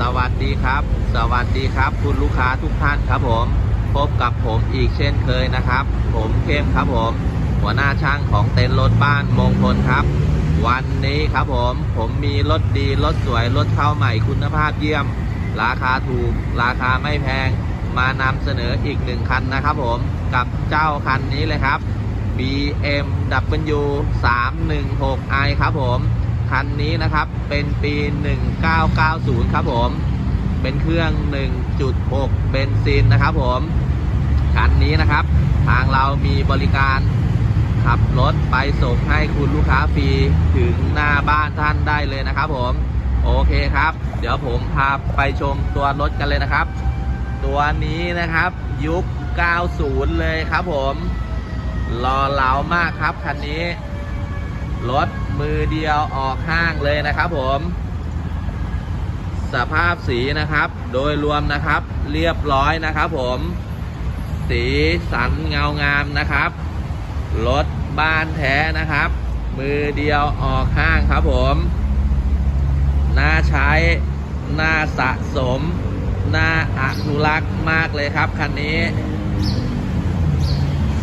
สวัสดีครับ สวัสดีครับ คุณลูกค้าทุกท่านครับผม พบกับผมอีกเช่นเคยนะครับ ผมเข้มครับผม หัวหน้าช่างของเต็นท์รถบ้านมงคลครับ วันนี้ครับผม ผมมีรถดีรถสวยรถเข้าใหม่คุณภาพเยี่ยม ราคาถูก ราคาไม่แพง มานำเสนออีกหนึ่งคันนะครับผม กับเจ้าคันนี้เลยครับ BMW 316i ครับผม คันนี้นะครับ เป็นปี 1990 ครับผม เป็นเครื่อง 1.6 เบนซินนะครับผม คันนี้นะครับ ทางเรามีบริการขับรถไปส่งให้คุณลูกค้าฟรีถึงหน้าบ้านท่านได้เลยนะครับผม โอเคครับ เดี๋ยวผมพาไปชมตัวรถกันเลยนะครับ ตัวนี้นะครับยุค 90 เลยครับผมรอเหลามากครับคันนี้ รถมือเดียวออกห้างเลยนะครับผม สภาพสีนะครับ โดยรวมนะครับ เรียบร้อยนะครับผม สีสันเงางามนะครับ รถบ้านแท้นะครับ มือเดียวออกห้างครับผมน่าใช้น่าสะสมน่าอนุรักษ์มากเลยครับคันนี้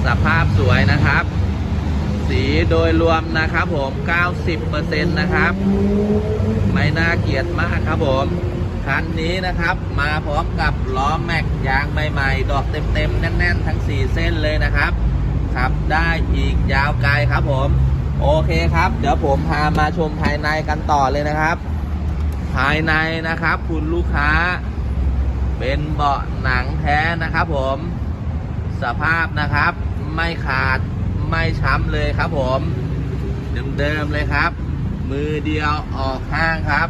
สภาพสวยนะครับ สีโดยรวมนะครับผม 90%นะครับ ไม่น่าเกลียดมากครับผม คันนี้นะครับมาพร้อมกับล้อแม็กยางใหม่ๆ ดอกเต็มๆ แน่นๆ ทั้ง 4 เส้นเลยนะครับ ขับได้อีกยาวไกลครับผม โอเคครับ เดี๋ยวผมพามาชมภายในกันต่อเลยนะครับ ภายในนะครับ คุณลูกค้า เป็นเบาะหนังแท้นะครับผม สภาพนะครับไม่ขาด ไม่ช้ำเลยครับผมเดิมๆเลยครับ มือเดียวออกข้างครับ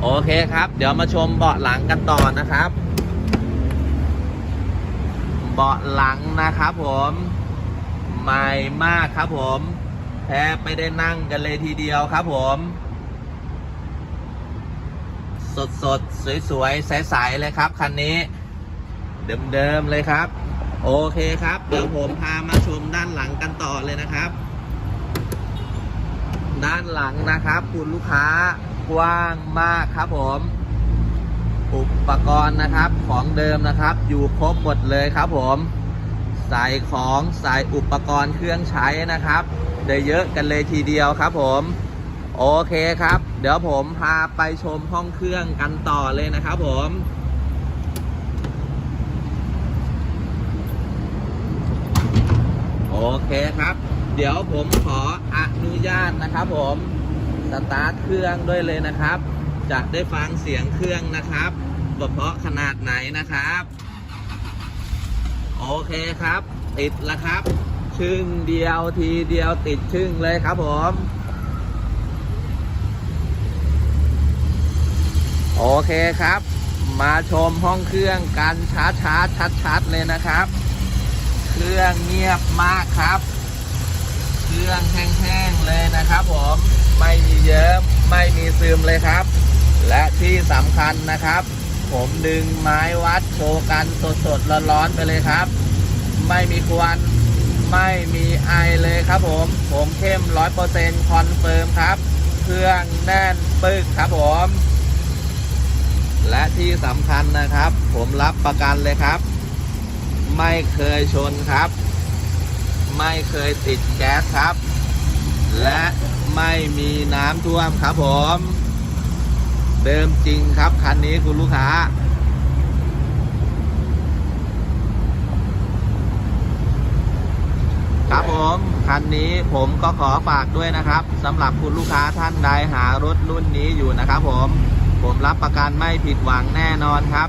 โอเคครับ เดี๋ยวมาชมเบาะหลังกันต่อนะครับ เบาะหลังนะครับผมใหม่มากครับผมแทบไม่ได้นั่งกันเลยทีเดียวครับผมสดสดสสวยๆ ใสๆ เลยครับ คันนี้ เดิม ๆ เลยครับ โอเคครับ เดี๋ยวผมพามาชมด้านหลังกันต่อเลยนะครับ ด้านหลังนะครับ คุณลูกค้ากว้างมากครับผม อุปกรณ์นะครับของเดิมนะครับ อยู่ครบหมดเลยครับผมใส่ของใส่อุปกรณ์เครื่องใช้นะครับได้เยอะกันเลยทีเดียวครับผมโอเคครับ เดี๋ยวผมพาไปชมห้องเครื่องกันต่อเลยนะครับผม โอ เคครับ เดี๋ยวผมขออนุญาตนะครับผมสตาร์ทเครื่องด้วยเลยนะครับ จะได้ฟังเสียงเครื่องนะครับว่าเพราะขนาดไหนนะครับ โอเคครับ ติดแล้วครับ ชึ่งเดียวทีเดียวติดชึ่งเลยครับผมโอเคครับ มาชมห้องเครื่องกันช้าช้าชัดชัดๆเลยนะครับ เครื่องเงียบมากครับ เครื่องแห้งๆเลยนะครับผมไม่มีเยิ้มไม่มีซึมเลยครับ และที่สำคัญนะครับ ผมดึงไม้วัดโชว์กันสดๆร้อนๆไปเลยครับ ไม่มีควันไม่มีไอเลยครับผม ผมเข้มร้อยเปอร์เซ็นต์คอนเฟิร์มครับ เครื่องแน่นปึกครับผม และที่สำคัญนะครับ ผมรับประกันเลยครับ ไม่เคยชนครับ ไม่เคยติดแก๊สครับ และไม่มีน้ำท่วมครับผม เดิมจริงครับคันนี้คุณลูกค้าครับผม คันนี้ผมก็ขอฝากด้วยนะครับสำหรับคุณลูกค้าท่านใดหารถรุ่นนี้อยู่นะครับผม ผมรับประกันไม่ผิดหวังแน่นอนครับ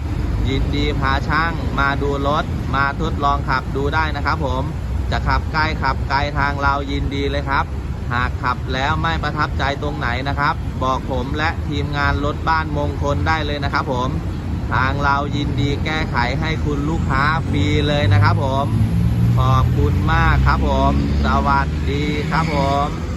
ยินดีพาช่างมาดูรถ มาทดลองขับดูได้นะครับผมจะขับใกล้ขับไกลทางเรายินดีเลยครับ หากขับแล้วไม่ประทับใจตรงไหนนะครับ บอกผมและทีมงานรถบ้านมงคลได้เลยนะครับผม ทางเรายินดีแก้ไขให้คุณลูกค้าฟรีเลยนะครับผม ขอบคุณมากครับผม สวัสดีครับผม